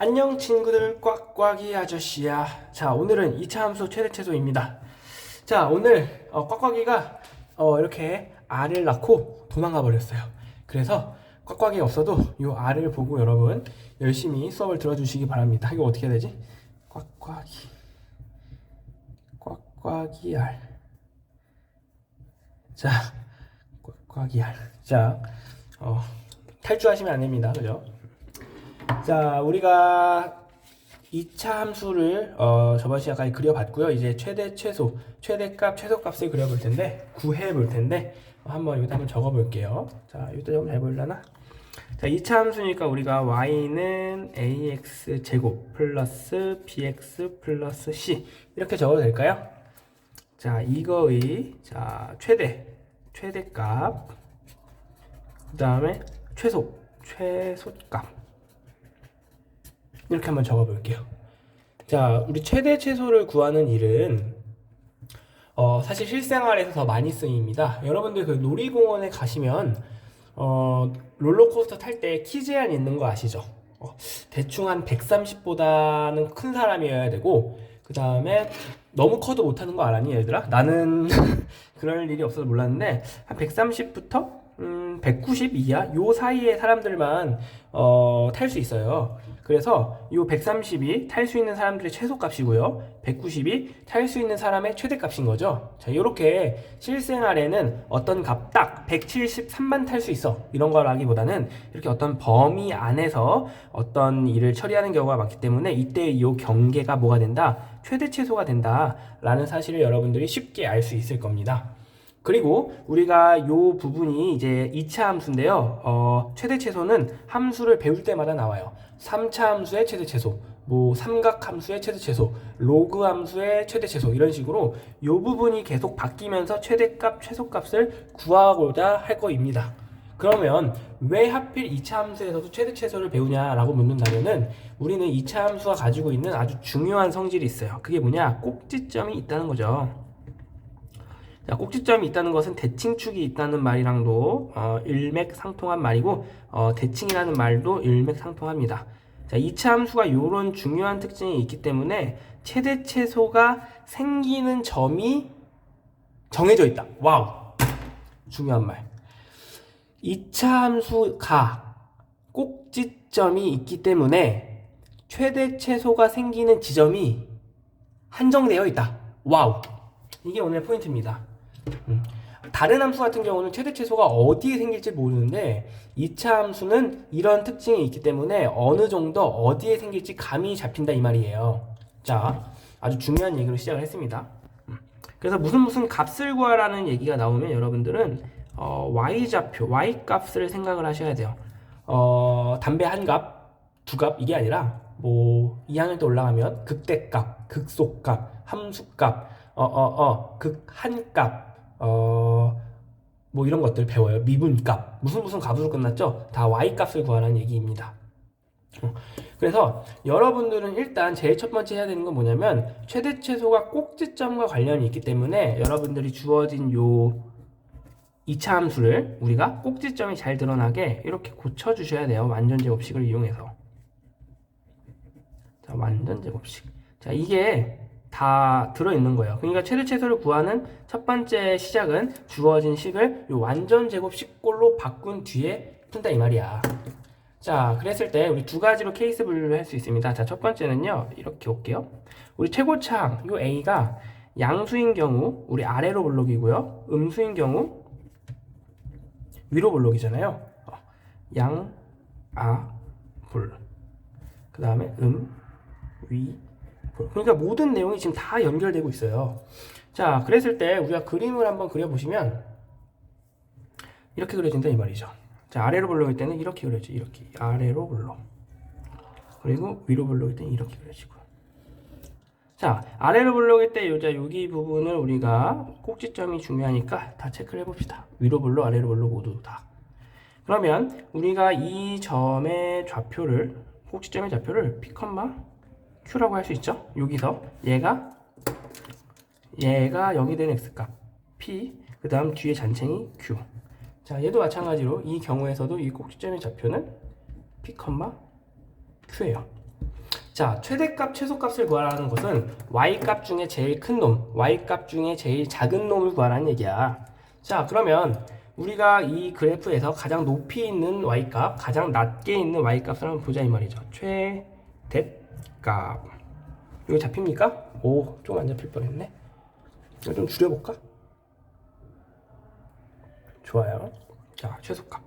안녕 친구들 꽉꽉이 아저씨야 자 오늘은 2차 함수 최대 최소입니다 자 오늘 어, 꽉꽉이가 어, 이렇게 알을 낳고 도망가 버렸어요 그래서 꽉꽉이 없어도 이 알을 보고 여러분 열심히 수업을 들어주시기 바랍니다 이거 어떻게 해야 되지? 꽉꽉이 꽉꽉이 알 자, 꽉꽉이 알. 자, 어, 탈주하시면 안 됩니다. 그죠? 자, 우리가 2차 함수를 어, 저번 시간까지 그려봤고요. 이제 최대 최소, 최대값, 최소값을 그려볼 텐데, 구해 볼 텐데, 어, 한번 여기다 한번 적어 볼게요. 자, 여기다 좀 해볼라나? 자, 2차 함수니까 우리가 y는 ax 제곱 플러스 bx 플러스 c 이렇게 적어도 될까요? 자, 이거의 자, 최대 최대값 그 다음에 최소 최소값 이렇게 한번 적어 볼게요. 자, 우리 최대 최소를 구하는 일은 어, 사실 실생활에서 더 많이 쓰입니다. 여러분들 그 놀이공원에 가시면 어, 롤러코스터 탈 때 키 제한 있는 거 아시죠? 어, 대충 한 130보다는 큰 사람이어야 되고 그 다음에 너무 커도 못하는 거 알았니 얘들아? 나는 그럴 일이 없어서 몰랐는데 한 130부터 음, 190 이하 요 사이의 사람들만 어, 탈 수 있어요. 그래서 요 130이 탈 수 있는 사람들의 최소값이고요. 190이 탈 수 있는 사람의 최대값인 거죠. 자, 요렇게 실생활에는 어떤 값 딱 173만 탈 수 있어. 이런 거라기보다는 이렇게 어떤 범위 안에서 어떤 일을 처리하는 경우가 많기 때문에 이때 요 경계가 뭐가 된다? 최대 최소가 된다라는 사실을 여러분들이 쉽게 알 수 있을 겁니다. 그리고 우리가 요 부분이 이제 2차 함수인데요. 어, 최대 최소는 함수를 배울 때마다 나와요. 3차 함수의 최대 최소, 뭐 삼각 함수의 최대 최소, 로그 함수의 최대 최소 이런 식으로 요 부분이 계속 바뀌면서 최대값, 최소값을 구하고자 할 거입니다. 그러면 왜 하필 2차 함수에서도 최대 최소를 배우냐라고 묻는다면은 우리는 2차 함수가 가지고 있는 아주 중요한 성질이 있어요. 그게 뭐냐? 꼭지점이 있다는 거죠. 자, 꼭지점이 있다는 것은 대칭축이 있다는 말이랑도 어, 일맥상통한 말이고 어, 대칭이라는 말도 일맥상통합니다. 자, 2차 함수가 이런 중요한 특징이 있기 때문에 최대 최소가 생기는 점이 정해져 있다. 와우. 중요한 말. 2차 함수가 꼭지점이 있기 때문에 최대 최소가 생기는 지점이 한정되어 있다. 와우. 이게 오늘 포인트입니다. 음. 다른 함수 같은 경우는 최대 최소가 어디에 생길지 모르는데 2차 함수는 이런 특징이 있기 때문에 어느 정도 어디에 생길지 감이 잡힌다 이 말이에요. 자, 아주 중요한 얘기로 시작을 했습니다. 음. 그래서 무슨 무슨 값을 구하라는 얘기가 나오면 여러분들은 어, y 좌표, y 값을 생각을 하셔야 돼요. 어, 담배 한 값, 두 값 이게 아니라 뭐 2학년 때 올라가면 극대값, 극소값, 함수값, 어, 어, 어, 극한값, 어, 뭐 이런 것들 배워요. 미분값. 무슨 무슨 값으로 끝났죠? 다 y값을 구하라는 얘기입니다. 어, 그래서 여러분들은 일단 제일 첫 번째 해야 되는 건 뭐냐면 최대 최소가 꼭지점과 관련이 있기 때문에 여러분들이 주어진 요 2차 함수를 우리가 꼭지점이 잘 드러나게 이렇게 고쳐 주셔야 돼요. 완전 제곱식을 이용해서. 자, 완전 제곱식. 자, 이게 다 들어있는 거예요. 그러니까 최대 최소를 구하는 첫 번째 시작은 주어진 식을 요 완전 제곱 식꼴로 바꾼 뒤에 푼다 이 말이야. 자, 그랬을 때 우리 두 가지로 케이스 분류를 할 수 있습니다. 자, 첫 번째는요. 이렇게 올게요. 우리 최고창 요 A가 양수인 경우 우리 아래로 볼록이고요. 음수인 경우 위로 볼록이잖아요. 어, 양, 아, 볼. 그 다음에 음, 위, 그러니까 모든 내용이 지금 다 연결되고 있어요. 자, 그랬을 때 우리가 그림을 한번 그려보시면 이렇게 그려진다 이 말이죠. 자, 아래로 볼록일 때는 이렇게 그려져 이렇게 아래로 볼록. 그리고 위로 볼록일 때는 이렇게 그려지고. 자, 아래로 볼록일 때 요자 여기 부분을 우리가 꼭지점이 중요하니까 다 체크를 해봅시다. 위로 볼록, 아래로 볼록 모두 다. 그러면 우리가 이 점의 좌표를 꼭지점의 좌표를 P, Q라고 할 수 있죠. 여기서 얘가 얘가 0이 되는 x값 P 그 다음 뒤에 잔챙이 Q 자 얘도 마찬가지로 이 경우에서도 이 꼭지점의 좌표는 P, Q예요 자, 최대값, 최소값을 구하라는 것은 y값 중에 제일 큰 놈, y값 중에 제일 작은 놈을 구하라는 얘기야. 자, 그러면 우리가 이 그래프에서 가장 높이 있는 y값, 가장 낮게 있는 y값을 한번 보자 이 말이죠. 최대 값. 이거 잡힙니까? 오, 좀 안 잡힐 뻔했네. 이거 좀 줄여볼까? 좋아요. 자, 최소값.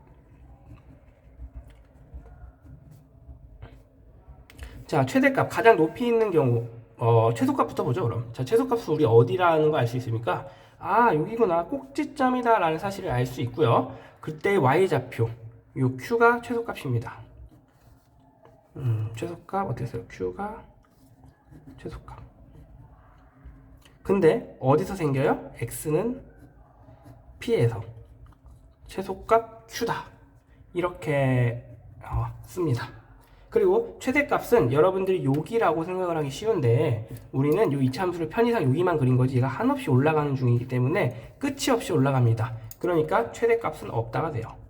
자, 최대값 가장 높이 있는 경우 어, 최소값부터 보죠, 그럼. 자, 최소값은 우리 어디라는 거 알 수 있습니까? 아, 여기구나. 꼭지점이다라는 사실을 알 수 있고요. 그때 y좌표 요 q가 최소값입니다. 음, 최소값 어떻게 써요? q가 최소값. 근데 어디서 생겨요? x는 p에서 최소값 q다. 이렇게 어, 씁니다. 그리고 최대값은 여러분들이 여기라고 생각을 하기 쉬운데 우리는 이 이차함수를 편의상 여기만 그린 거지 얘가 한없이 올라가는 중이기 때문에 끝이 없이 올라갑니다. 그러니까 최대값은 없다가 돼요.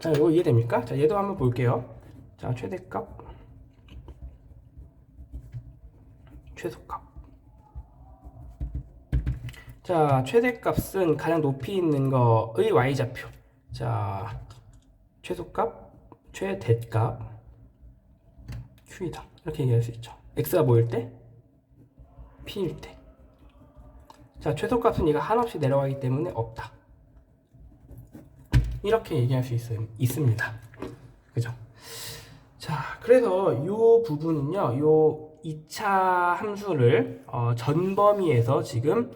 자, 이거 이해됩니까? 자, 얘도 한번 볼게요. 자, 최대값, 최소값. 자, 최대값은 가장 높이 있는 거의 y좌표. 자, 최소값, 최대값, q이다. 이렇게 얘기할 수 있죠. x가 뭐일 때? p일 때. 자, 최소값은 얘가 한없이 내려가기 때문에 없다. 이렇게 얘기할 수 있, 있습니다. 그죠? 자, 그래서 이 부분은요, 요 2차 함수를 어, 전 범위에서 지금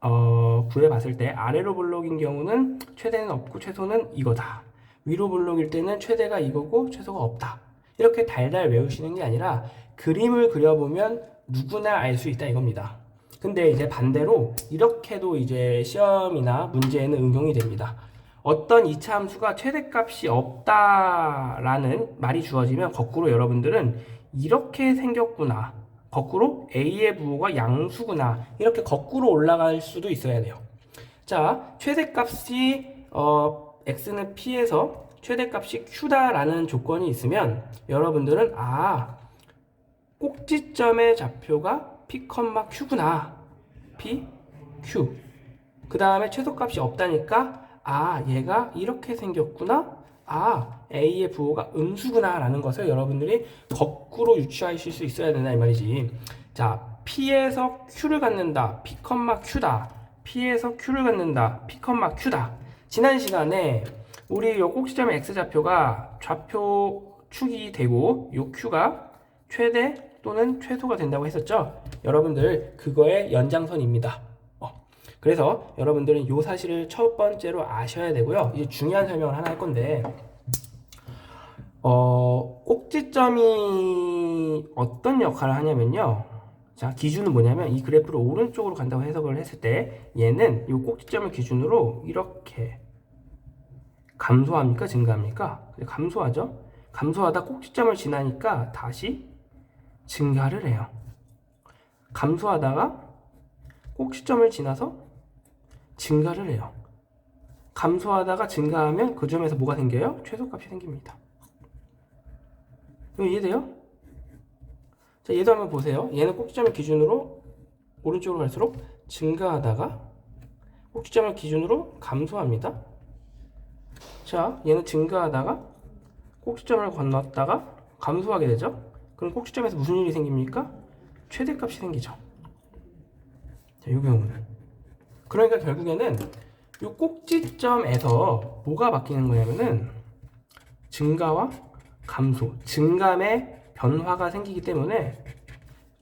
어, 구해봤을 때 아래로 블록인 경우는 최대는 없고 최소는 이거다. 위로 블록일 때는 최대가 이거고 최소가 없다. 이렇게 달달 외우시는 게 아니라 그림을 그려보면 누구나 알 수 있다 이겁니다. 근데 이제 반대로 이렇게도 이제 시험이나 문제에는 응용이 됩니다. 어떤 이차 함수가 최대값이 없다라는 말이 주어지면 거꾸로 여러분들은 이렇게 생겼구나. 거꾸로 A의 부호가 양수구나. 이렇게 거꾸로 올라갈 수도 있어야 돼요. 자, 최대값이 어, x는 p에서 최대값이 q다라는 조건이 있으면 여러분들은 아 꼭지점의 좌표가 p, q구나. p, q. 그 다음에 최소값이 없다니까 아 얘가 이렇게 생겼구나. 아 a의 부호가 음수구나 라는 것을 여러분들이 거꾸로 유추하실 수 있어야 된다 이 말이지. 자 p에서 q를 갖는다. p, q다. p에서 q를 갖는다. p, q다. 지난 시간에 우리 요 꼭지점의 x좌표가 좌표 축이 되고 요 q가 최대 또는 최소가 된다고 했었죠. 여러분들 그거의 연장선입니다. 어, 그래서 여러분들은 요 사실을 첫 번째로 아셔야 되고요. 이제 중요한 설명을 하나 할 건데 어, 꼭지점이 어떤 역할을 하냐면요. 자, 기준은 뭐냐면 이 그래프를 오른쪽으로 간다고 해석을 했을 때 얘는 이 꼭지점을 기준으로 이렇게 감소합니까? 증가합니까? 감소하죠? 감소하다 꼭지점을 지나니까 다시 증가를 해요. 감소하다가 꼭지점을 지나서 증가를 해요. 감소하다가 증가하면 그 점에서 뭐가 생겨요? 최소값이 생깁니다. 이거 이해돼요? 자, 얘도 한번 보세요. 얘는 꼭지점을 기준으로 오른쪽으로 갈수록 증가하다가 꼭지점을 기준으로 감소합니다. 자, 얘는 증가하다가 꼭지점을 건넜다가 감소하게 되죠. 그럼 꼭지점에서 무슨 일이 생깁니까? 최대값이 생기죠. 자, 이 경우는. 그러니까 결국에는 이 꼭지점에서 뭐가 바뀌는 거냐면은 증가와 감소, 증감의 변화가 생기기 때문에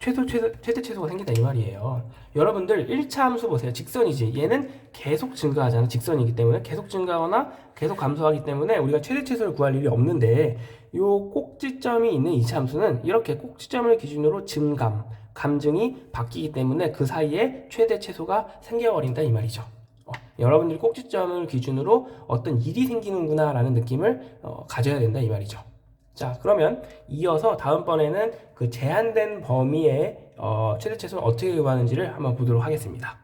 최소, 최소, 최대 최소가 생긴다 이 말이에요. 여러분들 1차 함수 보세요. 직선이지. 얘는 계속 증가하잖아. 직선이기 때문에 계속 증가하거나 계속 감소하기 때문에 우리가 최대 최소를 구할 일이 없는데 요 꼭지점이 있는 2차 함수는 이렇게 꼭지점을 기준으로 증감, 감증이 바뀌기 때문에 그 사이에 최대 최소가 생겨버린다 이 말이죠. 어, 여러분들이 꼭지점을 기준으로 어떤 일이 생기는구나 라는 느낌을 어, 가져야 된다 이 말이죠. 자, 그러면 이어서 다음번에는 그 제한된 범위의 어, 최대 최소를 어떻게 구하는지를 한번 보도록 하겠습니다.